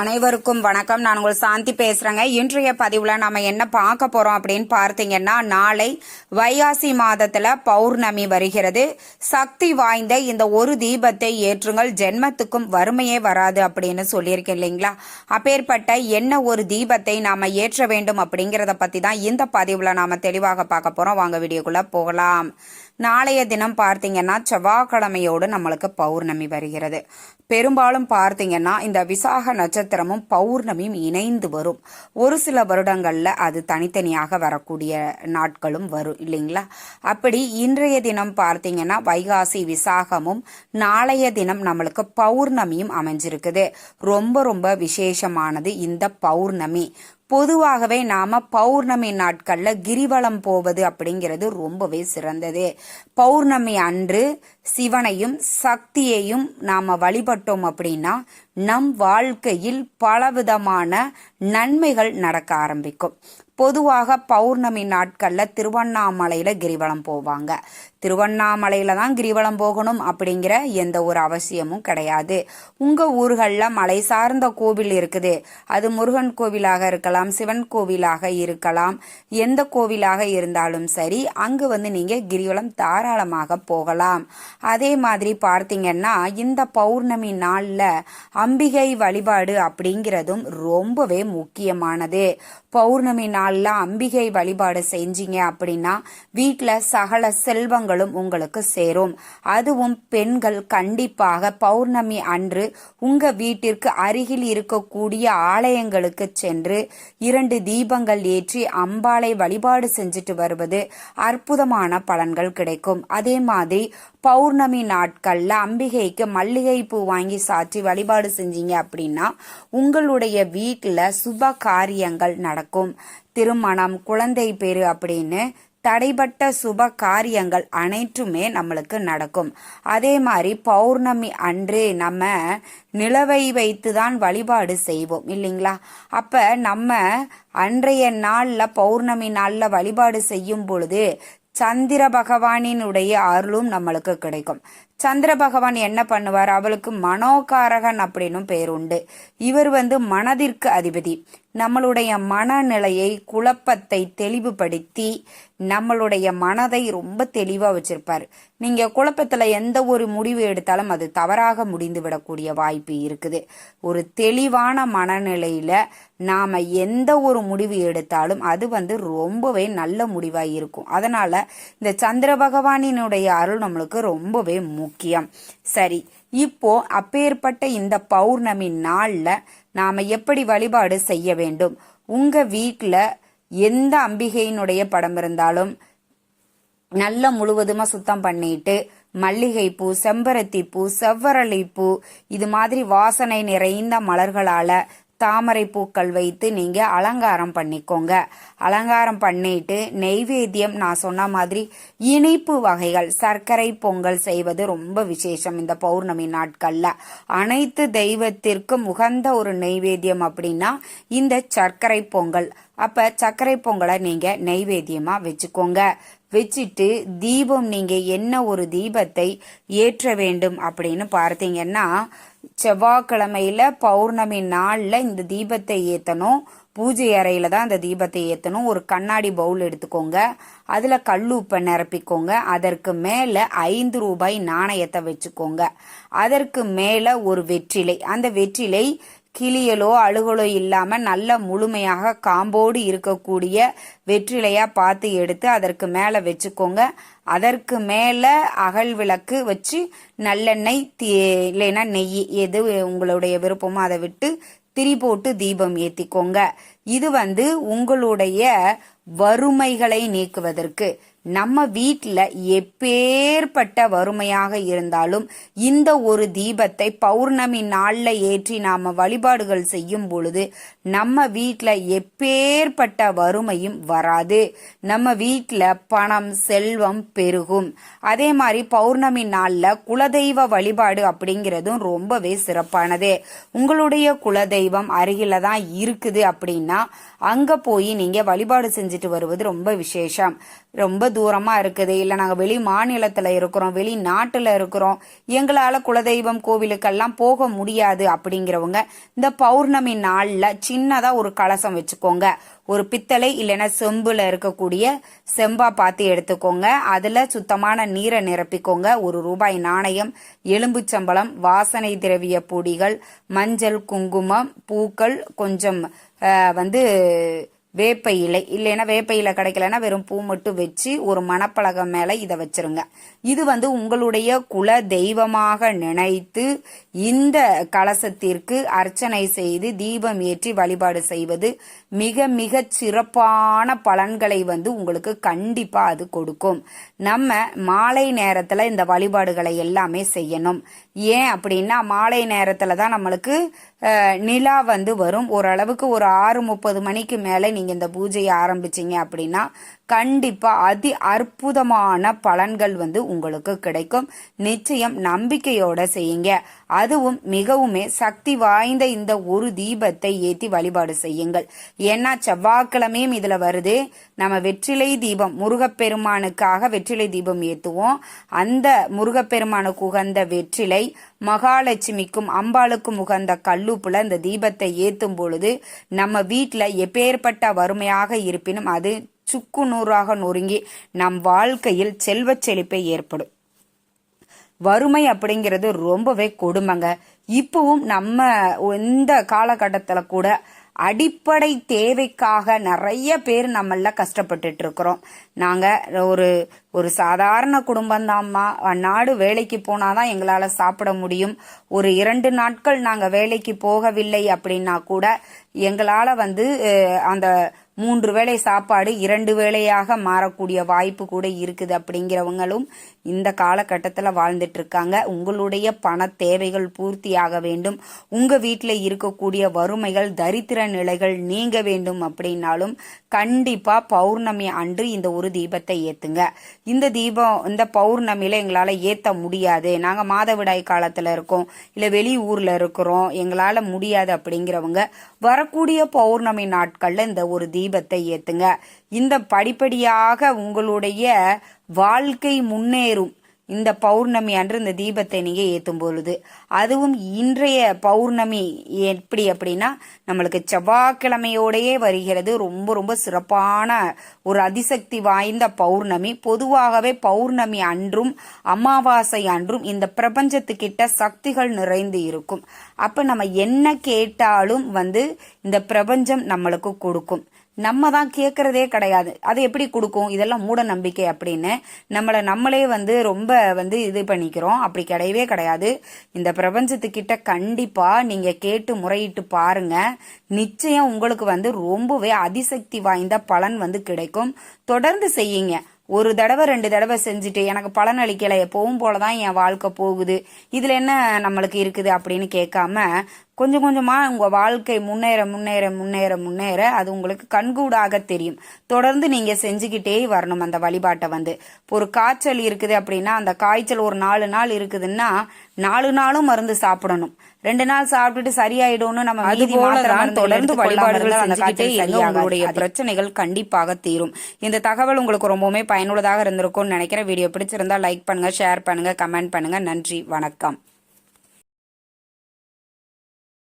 அனைவருக்கும் வணக்கம். நான் உங்கள் சாந்தி பேசுறேங்க. இன்றைய பதிவுல நம்ம என்ன பார்க்க போறோம் அப்படின்னு பார்த்தீங்கன்னா நாளை வைகாசி மாதத்துல பௌர்ணமி வருகிறது. சக்தி வாய்ந்த இந்த ஒரு தீபத்தை ஏற்றுங்கள். ஜென்மத்துக்கும் வறுமையே வராது அப்படின்னு சொல்லியிருக்கேன் இல்லைங்களா? அப்பேற்பட்ட என்ன ஒரு தீபத்தை நாம ஏற்ற வேண்டும் அப்படிங்கிறத பத்தி தான் இந்த பதிவுல நாம தெளிவாக பார்க்க போறோம். வாங்க வீடியோக்குள்ள போகலாம். நாளைய தினம் பார்த்தீங்கன்னா செவ்வாய்க்கிழமையோடு நம்மளுக்கு பௌர்ணமி வருகிறது. பெரும்பாலும் பார்த்தீங்கன்னா இந்த விசாக நட்சத்திரமும் பௌர்ணமியும் இணைந்து வரும். ஒரு சில வருடங்களில் அது தனித்தனியாக வரக்கூடிய நாட்களும் வரும் இல்லைங்களா? அப்படி இன்றைய தினம் பார்த்தீங்கன்னா வைகாசி விசாகமும் நாளைய தினம் நம்மளுக்கு பௌர்ணமியும் அமைஞ்சிருக்குது. ரொம்ப ரொம்ப விசேஷமானது இந்த பௌர்ணமி. பொதுவாகவே நாம பௌர்ணமி நாட்கள்ல கிரிவலம் போவது அப்படிங்கிறது ரொம்பவே சிறந்தது. பௌர்ணமி அன்று சிவனையும் சக்தியையும் நாம வழிபட்டோம் அப்படின்னா நம் வாழ்க்கையில் பலவிதமான நன்மைகள் நடக்க ஆரம்பிக்கும். பொதுவாக பௌர்ணமி நாட்களில் திருவண்ணாமலையில் கிரிவலம் போவாங்க. திருவண்ணாமலையில் தான் கிரிவலம் போகணும் அப்படிங்கிற எந்த ஒரு அவசியமும் கிடையாது. உங்கள் ஊர்களில் மலை சார்ந்த கோவில் இருக்குது. அது முருகன் கோவிலாக இருக்கலாம் சிவன் கோவிலாக இருக்கலாம். எந்த கோவிலாக இருந்தாலும் சரி அங்கு வந்து நீங்கள் கிரிவலம் தாராளமாக போகலாம். அதே மாதிரி பார்த்தீங்கன்னா இந்த பௌர்ணமி நாளில் அம்பிகை வழிபாடு அப்படிங்கிறதும் ரொம்பவே முக்கியமானது. பௌர்ணமி நாள் நாளில் அம்பிகை வழிபாடு செஞ்சீங்க அப்படின்னா வீட்டில் சகல செல்வங்களும் உங்களுக்கு சேரும். அதுவும் பெண்கள் கண்டிப்பாக பௌர்ணமி அன்று உங்க வீட்டிற்கு அருகில் இருக்கக்கூடிய ஆலயங்களுக்கு சென்று இரண்டு தீபங்கள் ஏற்றி அம்பாளை வழிபாடு செஞ்சுட்டு வருவது அற்புதமான பலன்கள் கிடைக்கும். அதே மாதிரி பௌர்ணமி நாட்கள்ல அம்பிகைக்கு மல்லிகை பூ வாங்கி சாற்றி வழிபாடு செஞ்சீங்க அப்படின்னா உங்களுடைய வீட்டில் சுப காரியங்கள் நடக்கும். திருமணம் குழந்தை பேரு அப்படின்னு தடைப்பட்ட சுப காரியங்கள் அனைத்துமே நம்மளுக்கு நடக்கும். அதே மாதிரி பௌர்ணமி அன்று நம்ம நிலவை வைத்து தான் வழிபாடு செய்வோம் இல்லைங்களா? அப்ப நம்ம அன்றைய நாள்ல பௌர்ணமி நாள்ல வழிபாடு செய்யும் பொழுது சந்திர பகவானினுடைய அருளும் நம்மளுக்கு கிடைக்கும். சந்திர பகவான் என்ன பண்ணுவார்? அவளுக்கு மனோகாரகன் அப்படின்னும் பேர் உண்டு. இவர் வந்து மனதிற்கு அதிபதி. நம்மளுடைய மனநிலையை குழப்பத்தை தெளிவுபடுத்தி நம்மளுடைய மனதை ரொம்ப தெளிவாக வச்சிருப்பார். நீங்கள் குழப்பத்தில் எந்த ஒரு முடிவு எடுத்தாலும் அது தவறாக முடிந்து விடக்கூடிய வாய்ப்பு இருக்குது. ஒரு தெளிவான மனநிலையில் நாம் எந்த ஒரு முடிவு எடுத்தாலும் அது வந்து ரொம்பவே நல்ல முடிவாக இருக்கும். அதனால் இந்த சந்திர பகவானினுடைய அருள் நம்மளுக்கு ரொம்பவே முக்கியம். சரி இப்போ அப்பேற்பட்ட இந்த பௌர்ணமி நாளில் நாம் எப்படி வழிபாடு செய்ய வேண்டும்? உங்கள் வீட்டில் எந்த அம்பிகையினுடைய படம் இருந்தாலும் நல்ல முழுவதுமாக சுத்தம் பண்ணிட்டு மல்லிகை பூ செம்பருத்தி பூ செவ்வரளி பூ இது மாதிரி வாசனை நிறைந்த மலர்களால தாமரை பூக்கள் வைத்து நீங்கள் அலங்காரம் பண்ணிக்கோங்க. அலங்காரம் பண்ணிட்டு நெய்வேத்தியம் நான் சொன்ன மாதிரி இனிப்பு வகைகள் சர்க்கரை பொங்கல் செய்வது ரொம்ப விசேஷம் இந்த பௌர்ணமி நாட்களில். அனைத்து தெய்வத்திற்கும் உகந்த ஒரு நெய்வேத்தியம் அப்படின்னா இந்த சர்க்கரை பொங்கல். அப்போ சர்க்கரை பொங்கலை நீங்கள் நெய்வேத்தியமாக வச்சுக்கோங்க. வச்சுட்டு தீபம் நீங்கள் என்ன ஒரு தீபத்தை ஏற்ற வேண்டும் அப்படின்னு பார்த்தீங்கன்னா செவ்வாய்க்கிழமையில பௌர்ணமி நாளில் இந்த தீபத்தை ஏற்றணும் பூஜை அறையில் தான் அந்த தீபத்தை ஏற்றணும் ஒரு கண்ணாடி பவுல் எடுத்துக்கோங்க. அதுல கல்லுப்பை நிரப்பிக்கோங்க. அதற்கு மேலே ஐந்து ரூபாய் நாணயத்தை வச்சுக்கோங்க. அதற்கு மேலே ஒரு வெற்றிலை. அந்த வெற்றிலை கிளியலோ அழுகலோ இல்லாம நல்ல முழுமையாக காம்போடு இருக்கக்கூடிய வெற்றிலையா பார்த்து எடுத்து அதற்கு மேல வச்சுக்கோங்க. அதற்கு மேல அகல் விளக்கு வச்சு நல்லெண்ணெய் இல்லைன்னா நெய் எது உங்களுடைய விருப்பமோ அதை விட்டு திரி போட்டு தீபம் ஏத்திக்கோங்க. இது வந்து உங்களுடைய வறுமைகளை நீக்குவதற்கு. நம்ம வீட்டில் எப்பேற்பட்ட வறுமையாக இருந்தாலும் இந்த ஒரு தீபத்தை பௌர்ணமி நாளில் ஏற்றி நாம் வழிபாடுகள் செய்யும் பொழுது நம்ம வீட்டில் எப்பேற்பட்ட வறுமையும் வராது. நம்ம வீட்டில் பணம் செல்வம் பெருகும். அதே மாதிரி பௌர்ணமி நாளில் குலதெய்வ வழிபாடு அப்படிங்கிறதும் ரொம்பவே சிறப்பானது. உங்களுடைய குலதெய்வம் அருகில தான் இருக்குது அப்படின்னா அங்கே போய் நீங்கள் வழிபாடு செஞ்சுட்டு வருவது ரொம்ப விசேஷம். ரொம்ப தூரமாக இருக்குது. இல்லை நாங்கள் வெளி மாநிலத்தில் இருக்கிறோம் வெளி நாட்டில் இருக்கிறோம். எங்களால் குலதெய்வம் கோவிலுக்கெல்லாம் போக முடியாது அப்படிங்கிறவங்க இந்த பௌர்ணமி நாளில் சின்னதாக ஒரு கலசம் வச்சுக்கோங்க. ஒரு பித்தளை இல்லைன்னா செம்புல இருக்கக்கூடிய செம்பா பார்த்து எடுத்துக்கோங்க. அதுல சுத்தமான நீரை நிரப்பிக்கோங்க. ஒரு ரூபாய் நாணயம் எலும்புச்சம்பளம் வாசனை திரவிய பொடிகள் மஞ்சள் குங்குமம் பூக்கள் கொஞ்சம் வந்து வேப்ப இலை. இல்லைன்னா வேப்ப இலை கிடைக்கலன்னா வெறும் பூ மட்டும் வச்சு ஒரு மணப்பலகம் மேலே இதை வச்சிருங்க. இது வந்து உங்களுடைய குல தெய்வமாக நினைத்து இந்த கலசத்திற்கு அர்ச்சனை செய்து தீபம் ஏற்றி வழிபாடு செய்வது மிக மிக சிறப்பான பலன்களை வந்து உங்களுக்கு கண்டிப்பாக அது கொடுக்கும். நம்ம மாலை நேரத்தில் இந்த வழிபாடுகளை எல்லாமே செய்யணும். ஏன் அப்படின்னா மாலை நேரத்தில் தான் நம்மளுக்கு நிலா வந்து வரும். ஓரளவுக்கு ஒரு ஆறு முப்பது மணிக்கு மேலே நீங்கள் நீங்க இந்த பூஜையை ஆரம்பிச்சீங்க அப்படின்னா கண்டிப்பா அதி அற்புதமான பலன்கள் வந்து உங்களுக்கு கிடைக்கும். நிச்சயம் நம்பிக்கையோட செய்யுங்க. அதுவும் மிகவுமே சக்தி வாய்ந்த இந்த ஒரு தீபத்தை ஏற்றி வழிபாடு செய்யுங்கள். ஏன்னா செவ்வாய்க்கிழமையும் இதில் வருது. நம்ம வெற்றிலை தீபம் முருகப்பெருமானுக்காக வெற்றிலை தீபம் ஏற்றுவோம் அந்த முருகப்பெருமானுக்கு உகந்த வெற்றிலை மகாலட்சுமிக்கும் அம்பாளுக்கும் உகந்த கல்லுப்புல இந்த தீபத்தை ஏற்றும் பொழுது நம்ம வீட்டில் எப்பேற்பட்ட வறுமையாக இருப்பினும் அது சுக்கு நூறாக நொறுங்கி நம் வாழ்க்கையில் செல்வச் செழிப்பை ஏற்படும். வறுமை அப்படிங்கிறது ரொம்பவே கொடுமைங்க. இப்பவும் நம்ம இந்த காலகட்டத்தில் கூட அடிப்படை தேவைக்காக நிறைய பேர் நம்மள கஷ்டப்பட்டுட்டு இருக்கிறோம். நாங்கள் ஒரு ஒரு சாதாரண குடும்பம் அந்நாடு வேலைக்கு போனாதான் எங்களால் சாப்பிட முடியும். ஒரு இரண்டு நாட்கள் நாங்கள் வேலைக்கு போகவில்லை அப்படின்னா கூட எங்களால் வந்து அந்த மூன்று வேளை சாப்பாடு இரண்டு வேளையாக மாறக்கூடிய வாய்ப்பு கூட இருக்குது அப்படிங்கிறவங்களும் இந்த காலகட்டத்தில் வாழ்ந்துட்டு இருக்காங்க உங்களுடைய பண தேவைகள் பூர்த்தியாக வேண்டும். உங்கள் வீட்டில் இருக்கக்கூடிய வறுமைகள் தரித்திர நிலைகள் நீங்க வேண்டும் அப்படின்னாலும் கண்டிப்பா பௌர்ணமி அன்று இந்த ஒரு தீபத்தை ஏத்துங்க. இந்த தீபம் இந்த பௌர்ணமியில எங்களால ஏத்த முடியாது. நாங்க மாதவிடாய் காலத்துல இருக்கோம். இல்ல வெளி ஊரில் இருக்கிறோம். எங்களால முடியாது அப்படிங்கிறவங்க வரக்கூடிய பௌர்ணமி நாட்கள்ல இந்த ஒரு தீபத்தை ஏத்துங்க. இந்த படிப்படியாக உங்களுடைய வாழ்க்கை முன்னேறும். இந்த பௌர்ணமி அன்று இந்த தீபத்தை நீங்கள் ஏற்றும் பொழுது அதுவும் இன்றைய பௌர்ணமி எப்படி அப்படின்னா நம்மளுக்கு செவ்வாய்க்கிழமையோடையே வருகிறது. ரொம்ப ரொம்ப சிறப்பான ஒரு அதிசக்தி வாய்ந்த பௌர்ணமி. பொதுவாகவே பௌர்ணமி அன்றும் அமாவாசை அன்றும் இந்த பிரபஞ்சத்துக்கிட்ட சக்திகள் நிறைந்து இருக்கும். அப்போ நம்ம என்ன கேட்டாலும் வந்து இந்த பிரபஞ்சம் நம்மளுக்கு கொடுக்கும். நம்ம தான் கேட்கறதே கிடையாது. அது எப்படி கொடுக்கும்? இதெல்லாம் மூட நம்பிக்கை அப்படின்னு நம்மளை நம்மளே வந்து ரொம்ப வந்து இது பண்ணிக்கிறோம். அப்படி கிடையவே கிடையாது. இந்த பிரபஞ்சத்துக்கிட்ட கண்டிப்பா நீங்க கேட்டு முறையிட்டு பாருங்க. நிச்சயம் உங்களுக்கு வந்து ரொம்பவே அதிசக்தி வாய்ந்த பலன் வந்து கிடைக்கும். தொடர்ந்து செய்யுங்க. ஒரு தடவை ரெண்டு தடவை செஞ்சுட்டு எனக்கு பலன் அளிக்கல. எப்பவும் போலதான் என் வாழ்க்கை போகுது. இதுல என்ன நம்மளுக்கு இருக்குது அப்படின்னு கேட்காம கொஞ்சம் கொஞ்சமா உங்க வாழ்க்கை முன்னேற முன்னேற முன்னேற முன்னேற அது உங்களுக்கு கண்கூடாக தெரியும். தொடர்ந்து நீங்க செஞ்சுக்கிட்டே வரணும் அந்த வழிபாட்டை வந்து. ஒரு காய்ச்சல் இருக்குது அப்படின்னா அந்த காய்ச்சல் ஒரு நாலு நாள் இருக்குதுன்னா நாலு நாளும் மருந்து சாப்பிடணும். ரெண்டு நாள் சாப்பிட்டுட்டு சரியாயிடும்னு நம்ம அது தொடர்ந்து வழிபாடுகள் செஞ்சுக்கிட்டே. உங்களுடைய பிரச்சனைகள் கண்டிப்பாக தீரும். இந்த தகவல் உங்களுக்கு ரொம்பவுமே பயனுள்ளதாக இருந்திருக்கும்னு நினைக்கிறேன். வீடியோ பிடிச்சிருந்தா லைக் பண்ணுங்க ஷேர் பண்ணுங்க கமெண்ட் பண்ணுங்க. நன்றி வணக்கம்.